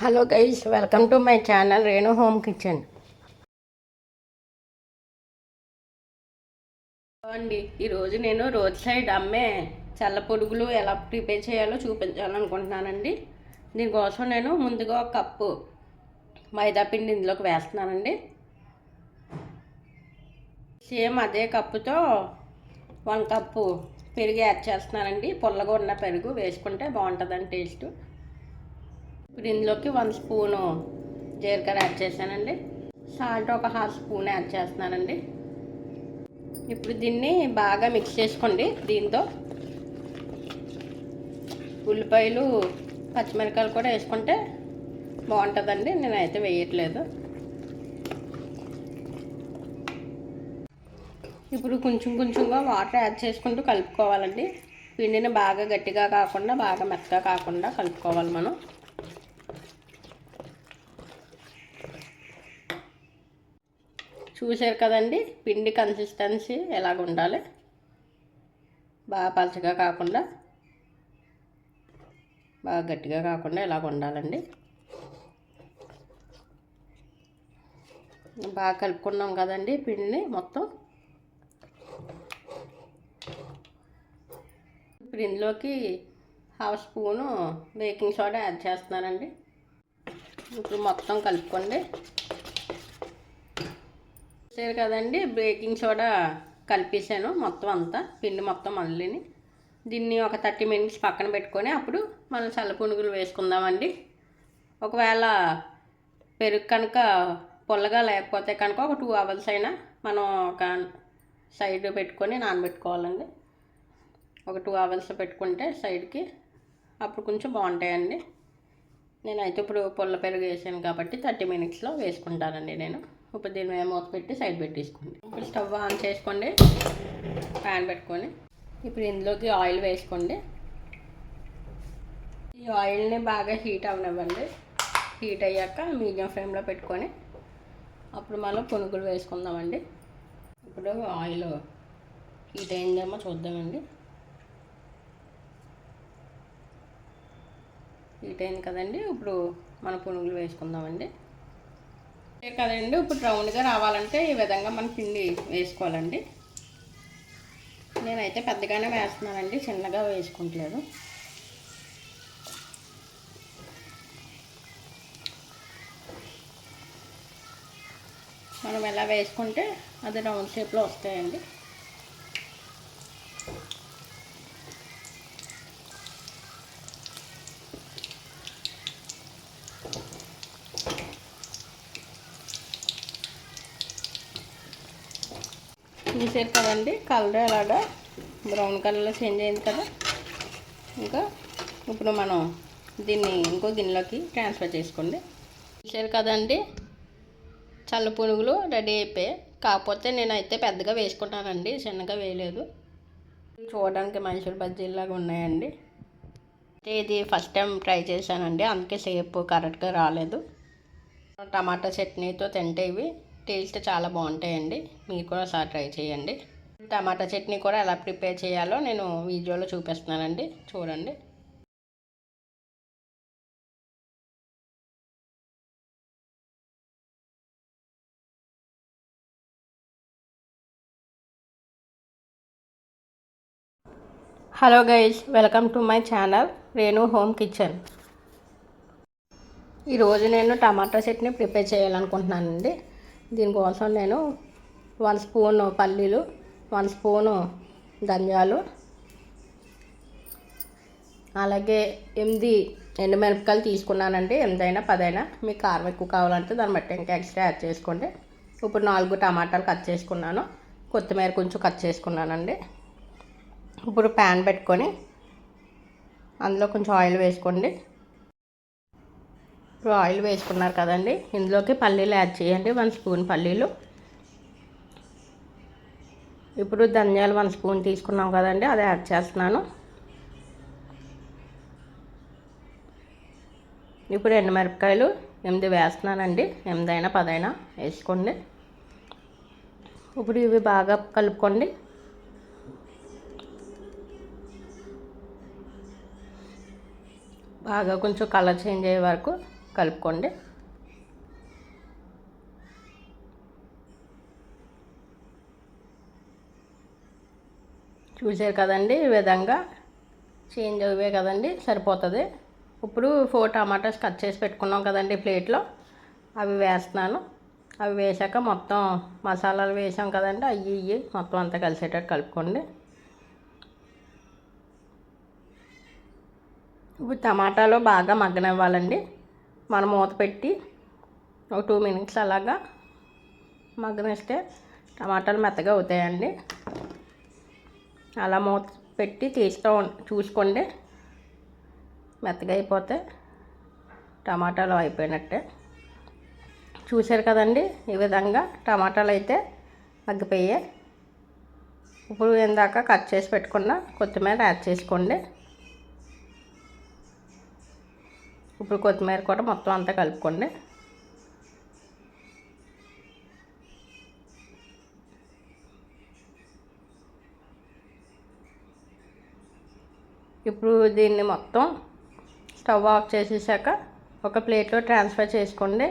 Hello guys welcome to my channel Renu home kitchen. అండి ఈరోజు నేను రోడ్ సైడ్ అమ్మే చల్ల పొడుగులు ఎలా ప్రిపేర్ చేయాలో చూపించాలనుకుంటున్నానండి. దీనికోసం నేను ముందుగా ఒక కప్పు మైదాపిండి ఇందులోకి వేస్తున్నానండి. సేమ్ అదే కప్పుతో వన్ కప్పు పెరుగు యాడ్ చేస్తున్నానండి. పుల్లగా ఉన్న పెరుగు వేసుకుంటే బాగుంటుందండి టేస్ట్. ఇప్పుడు ఇందులోకి వన్ స్పూను జీలకర్ర యాడ్ చేశానండి. సాల్ట్ ఒక హాఫ్ స్పూన్ యాడ్ చేస్తున్నానండి. ఇప్పుడు దీన్ని బాగా మిక్స్ చేసుకోండి దీంతో. ఉల్లిపాయలు పచ్చిమిరకాయలు కూడా వేసుకుంటే బాగుంటుందండి. నేనైతే వేయట్లేదు. ఇప్పుడు కొంచెం కొంచెంగా వాటర్ యాడ్ చేసుకుంటూ కలుపుకోవాలండి. పిండిని బాగా గట్టిగా కాకుండా బాగా మెత్తగా కాకుండా కలుపుకోవాలి మనం. చూసారు కదండి? పిండి కన్సిస్టెన్సీ ఎలాగ ఉండాలి? బాగా పలచగా కాకుండా బాగా గట్టిగా కాకుండా ఇలాగ ఉండాలండి? బాగా కలుపుకున్నాం కదండి పిండిని మొత్తం. ఇప్పుడు ఇందులోకి half spoon baking soda add చేస్తున్నానండి. ఇప్పుడు మొత్తం కలుపుకోండి. చూసారు కదండి. బేకింగ్ సోడా కలిపేసాను మొత్తం అంతా పిండి మొత్తం మళ్ళీని. దీన్ని ఒక థర్టీ మినిట్స్ పక్కన పెట్టుకొని అప్పుడు మనం చల్లపునుగులు వేసుకుందామండి. ఒకవేళ పెరుగు కనుక పుల్లగా లేకపోతే కనుక ఒక టూ అవర్స్ అయినా మనం ఒక సైడ్ పెట్టుకొని నానబెట్టుకోవాలండి. ఒక టూ అవర్స్ పెట్టుకుంటే సైడ్కి అప్పుడు కొంచెం బాగుంటాయండి. నేనైతే ఇప్పుడు పుల్ల పెరుగు వేసాను కాబట్టి థర్టీ మినిట్స్లో వేసుకుంటానండి నేను. ఇప్పుడు దీని మీద మూత పెట్టి సైడ్ పెట్టేసుకోండి. ఇప్పుడు స్టవ్ ఆన్ చేసుకోండి. ప్యాన్ పెట్టుకొని. ఇప్పుడు ఇందులోకి ఆయిల్ వేసుకోండి. ఈ ఆయిల్ని బాగా హీట్ అవనివ్వండి హీట్ అయ్యాక మీడియం ఫ్లేమ్లో పెట్టుకొని అప్పుడు మనం పునుగులు వేసుకుందామండి. ఇప్పుడు ఆయిల్ హీట్ అయిందేమో చూద్దామండి. హీట్ అయింది కదండి. ఇప్పుడు మన పునుగులు వేసుకుందామండి. కదండి ఇప్పుడు రౌండ్గా రావాలంటే ఈ విధంగా మన పిండి వేసుకోవాలండి. నేనైతే పెద్దగానే వేస్తున్నానండి చిన్నగా వేసుకుంటలేదు. మనం ఎలా వేసుకుంటే అది రౌండ్ షేప్లో వస్తాయండి. చూసారు కదండి? కలర్ ఎలాగా బ్రౌన్ కలర్లో చేంజ్ అయింది కదా. ఇంకా ఇప్పుడు మనం దీన్ని ఇంకో గిన్నెలోకి ట్రాన్స్ఫర్ చేసుకోండి. చూసారు కదండి? చల్ల పునుగులు రెడీ అయిపోయాయి. కాకపోతే నేనైతే పెద్దగా వేసుకుంటానండి చిన్నగా వేయలేదు. చూడడానికి మైసూర్ బజ్జీలాగా ఉన్నాయండి. ఇది ఫస్ట్ టైం ట్రై చేశానండి అందుకే సేపు కరెక్ట్గా రాలేదు. టమాటా చట్నీతో తింటే ఇవి టేస్ట్ చాలా బాగుంటాయండి. మీరు కూడా ఒకసారి ట్రై చేయండి. టమాటా చట్నీ కూడా ఎలా ప్రిపేర్ చేయాలో నేను వీడియోలో చూపిస్తున్నానండి. చూడండి. Hello guys welcome to my channel Renu home kitchen. ఈరోజు నేను టమాటా చట్నీ ప్రిపేర్ చేయాలనుకుంటున్నానండి. దీనికోసం నేను వన్ స్పూన్ పల్లీలు వన్ స్పూను ధనియాలు అలాగే ఎనిమిది ఎండుమిరపకాయలు తీసుకున్నానండి. ఎనిమిదైనా పదైనా. మీకు కారం ఎక్కువ కావాలంటే దాన్ని బట్టి ఇంకా ఎక్స్ట్రా యాడ్ చేసుకోండి. ఇప్పుడు నాలుగు టమాటాలు కట్ చేసుకున్నాను. కొత్తిమీర కొంచెం కట్ చేసుకున్నానండి. ఇప్పుడు ప్యాన్ పెట్టుకొని అందులో కొంచెం ఆయిల్ వేసుకోండి. ఇప్పుడు ఆయిల్ వేసుకున్నారు కదండి. ఇందులోకి పల్లీలు యాడ్ చేయండి. వన్ స్పూన్ పల్లీలు. ఇప్పుడు ధనియాలు వన్ స్పూన్ తీసుకున్నాం కదండి. అది యాడ్ చేస్తున్నాను. ఇప్పుడు ఎండుమిరపకాయలు ఎనిమిది వేస్తున్నానండి. ఎనిమిదైనా పదైనా వేసుకోండి. ఇప్పుడు ఇవి బాగా కలుపుకోండి. బాగా కొంచెం కలర్ చేంజ్ అయ్యే వరకు కలుపుకోండి. చూసారు కదండి ఈ విధంగా చేంజ్ అవే కదండి సరిపోతుంది. ఇప్పుడు ఫోర్ టమాటాస్ కట్ చేసి పెట్టుకున్నాం కదండి ప్లేట్లో. అవి వేస్తున్నాను. అవి వేసాక మొత్తం మసాలాలు వేసాం కదండి అవి ఇవి మొత్తం అంతా కలిసేటట్టు కలుపుకోండి. ఇప్పుడు టమాటాలు బాగా మగ్గనివ్వాలండి. మనం మూత పెట్టి ఒక టూ మినిట్స్ అలాగా మగ్గనిస్తే టమాటాలు మెత్తగా అవుతాయండి. అలా మూత పెట్టి తీస్తూ చూసుకోండి. మెత్తగా అయిపోతే టమాటాలు అయిపోయినట్టే. చూశారు కదండి ఈ విధంగా టమాటాలు అయితే మగ్గిపోయాయి. ఇప్పుడు ఇందాక కట్ చేసి పెట్టుకున్న కొత్తిమీర యాడ్ చేసుకోండి. ఇప్పుడు కొత్తిమీర కూడా మొత్తం అంతా కలుపుకోండి. ఇప్పుడు దీన్ని మొత్తం స్టవ్ ఆఫ్ చేసేసాక ఒక ప్లేట్లో ట్రాన్స్ఫర్ చేసుకోండి.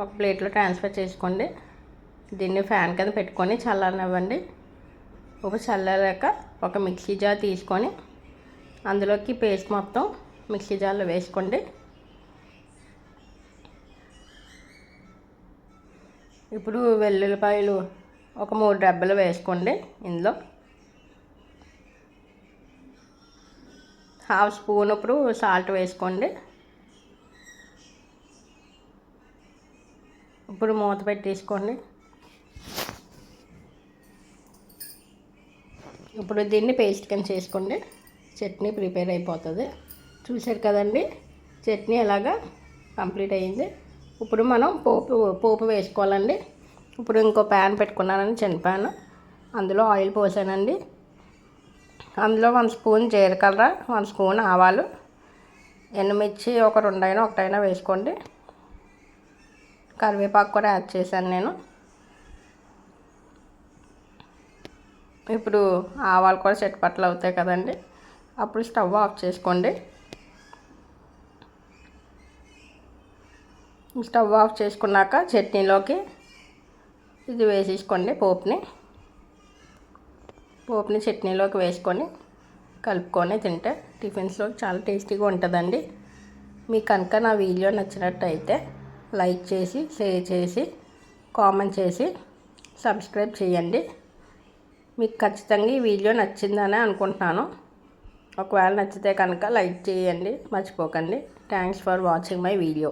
ఒక ప్లేట్లో ట్రాన్స్ఫర్ చేసుకోండి. దీన్ని ఫ్యాన్ కింద పెట్టుకొని చల్లనివ్వండి ఒక చల్లలేక ఒక మిక్సీ జార్ తీసుకొని అందులోకి పేస్ట్ మొత్తం మిక్సీ జార్లో వేసుకోండి. ఇప్పుడు వెల్లుల్లిపాయలు ఒక మూడు డబ్బలు వేసుకోండి ఇందులో. హాఫ్ స్పూన్ ఇప్పుడు సాల్ట్ వేసుకోండి. ఇప్పుడు మూత పెట్టేసుకోండి. ఇప్పుడు దీన్ని పేస్ట్ కింద చేసుకోండి. చట్నీ ప్రిపేర్ అయిపోతుంది. చూశారు కదండి? చట్నీ ఎలాగా కంప్లీట్ అయ్యింది ఇప్పుడు మనం పోపు పోపు వేసుకోవాలండి. ఇప్పుడు ఇంకో ప్యాన్ పెట్టుకున్నానని చిన్న ప్యాన్. అందులో ఆయిల్ పోసానండి. అందులో వన్ స్పూన్ జీలకర్ర వన్ స్పూన్ ఆవాలు. ఎండుమిర్చి ఒక రెండైనా ఒకటైనా వేసుకోండి. కరివేపాకు కూడా యాడ్ చేశాను నేను. ఇప్పుడు ఆవాలు కూడా చెట్టుపట్లు అవుతాయి కదండి. అప్పుడు స్టవ్ ఆఫ్ చేసుకోండి. స్టవ్ ఆఫ్ చేసుకున్నాక చట్నీలోకి ఇది వేసేసుకోండి పోపుని. పోపుని చట్నీలోకి వేసుకొని కలుపుకొని తింటే టిఫిన్స్లో చాలా టేస్టీగా ఉంటుందండి. మీకు కనుక నా వీడియో నచ్చినట్టయితే లైక్ చేసి షేర్ చేసి కామెంట్ చేసి సబ్స్క్రైబ్ చేయండి. మీకు ఖచ్చితంగా ఈ వీడియో నచ్చిందనే అనుకుంటున్నాను. ఒకవేళ నచ్చితే కనుక లైక్ చేయండి మర్చిపోకండి. Thanks for watching my video